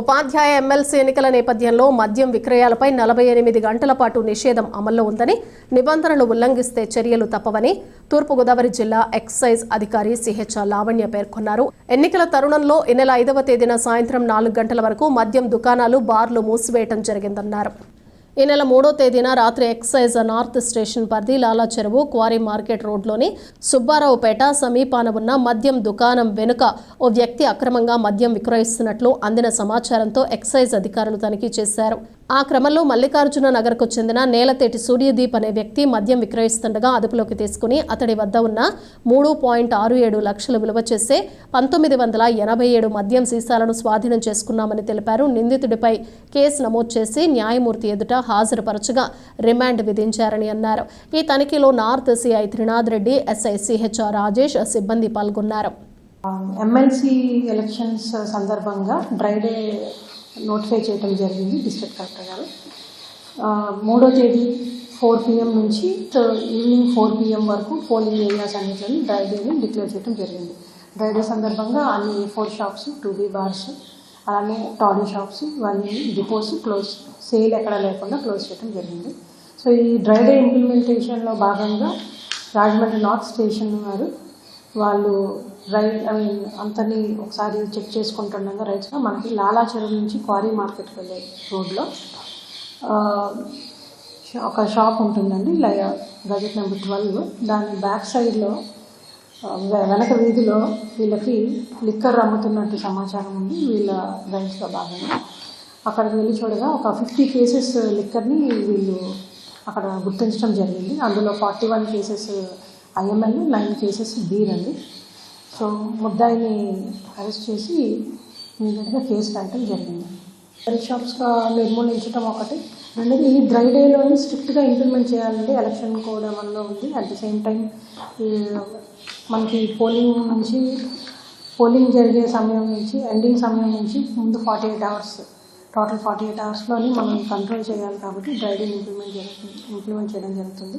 ఉపాధ్యాయ MLC ఎన్నికల నేపథ్యంలో మద్యం విక్రయాలపై నలభై ఎనిమిది గంటల పాటు నిషేధం అమల్లో ఉందని నిబంధనలు ఉల్లంఘిస్తే చర్యలు తప్పవని తూర్పుగోదావరి జిల్లా ఎక్సైజ్ అధికారి సిహెచ్ఆర్ లావణ్య పేర్కొన్నారు. ఎన్నికల తరుణంలో ఈ నెల ఐదవ తేదీన సాయంత్రం నాలుగు గంటల వరకు మద్యం దుకాణాలు బార్లు మూసివేయటం జరిగిందన్నారు. ఈ నెల మూడో తేదీన రాత్రి ఎక్సైజ్ నార్త్ స్టేషన్ పరిధి లాలా చెరువు క్వారీ మార్కెట్ రోడ్లోని సుబ్బారావుపేట సమీపాన ఉన్న మద్యం దుకాణం వెనుక ఓ వ్యక్తి అక్రమంగా మద్యం విక్రయిస్తున్నట్లు అందిన సమాచారంతో ఎక్సైజ్ అధికారులు తనిఖీ చేశారు. ఆ క్రమంలో మల్లికార్జున నగర్కు చెందిన నేలతేటి సూర్యదీప్ అనే వ్యక్తి మద్యం విక్రయిస్తుండగా అదుపులోకి తీసుకుని అతడి వద్ద ఉన్న మూడు పాయింట్ ఆరు ఏడు లక్షలు విలువ చేసే పంతొమ్మిది వందల ఎనభై ఏడు మద్యం సీసాలను స్వాధీనం చేసుకున్నామని తెలిపారు. నిందితుడిపై కేసు నమోదు చేసి న్యాయమూర్తి ఎదుట హాజరుపరచగా రిమాండ్ విధించారని అన్నారు. ఈ తనిఖీలో north CI Trinath Reddy SI CHR Rajesh సిబ్బంది పాల్గొన్నారు. ఎమ్మెల్సీ ఎలక్షన్స్ సందర్భంగా డ్రై డే నోటిఫై చేయడం జరిగింది డిస్ట్రిక్ట్ కలెక్టర్ గారు. మూడో తేదీ ఫోర్ పిఎం నుంచి ఈవినింగ్ ఫోర్ పిఎం వరకు పోలింగ్ ఏరియాస్ అన్నింటిని డ్రై డేని డిక్లేర్ చేయడం జరిగింది. డ్రై డే సందర్భంగా అన్ని four shops two B bars అలానే టాడీ షాప్స్ ఇవన్నీ డిపోస్ క్లోజ్ సేల్ ఎక్కడ లేకుండా క్లోజ్ చేయడం జరిగింది. సో ఈ డ్రై డే ఇంప్లిమెంటేషన్లో భాగంగా రాజమండ్రి నార్త్ స్టేషన్ వారు వాళ్ళు రైట్ ఐ మీన్ అంతని ఒకసారి చెక్ చేసుకుంటుండగా రైట్స్గా మనకి లాలాచెరువు నుంచి క్వారీ మార్కెట్కి వెళ్ళే రోడ్లో ఒక షాప్ ఉంటుందండి లయ గజెట్ నెంబర్ ట్వెల్వ్. దాని బ్యాక్ సైడ్లో వెనక వీధిలో వీళ్ళకి లిక్కర్ అమ్ముతున్నట్టు సమాచారం ఉంది. వీళ్ళ రైట్స్లో భాగంగా. అక్కడికి వెళ్ళి చూడగా ఒక ఫిఫ్టీ కేసెస్ లిక్కర్ని వీళ్ళు అక్కడ గుర్తించడం జరిగింది. అందులో forty one cases IML nine cases beer అండి సో ముద్దాయిని అరెస్ట్ చేసి ఇమీడియట్గా కేసు పెట్టడం జరిగింది. డ్రై షాప్స్గా నిర్మూలించడం ఒకటి. రెండోది ఈ డ్రై డేలోని స్ట్రిక్ట్గా ఇంప్లిమెంట్ చేయాలంటే ఎలక్షన్ కూడా మనలో ఉంది? అట్ ద సేమ్ టైం మనకి పోలింగ్ నుంచి పోలింగ్ జరిగే సమయం నుంచి ఎండింగ్ సమయం నుంచి ముందు forty eight hours total forty eight అవర్స్లోని మనం కంట్రోల్ చేయాలి కాబట్టి డ్రైడింగ్ ఇంప్లిమెంట్ జరుగుతుంది ఇంప్లిమెంట్ చేయడం జరుగుతుంది.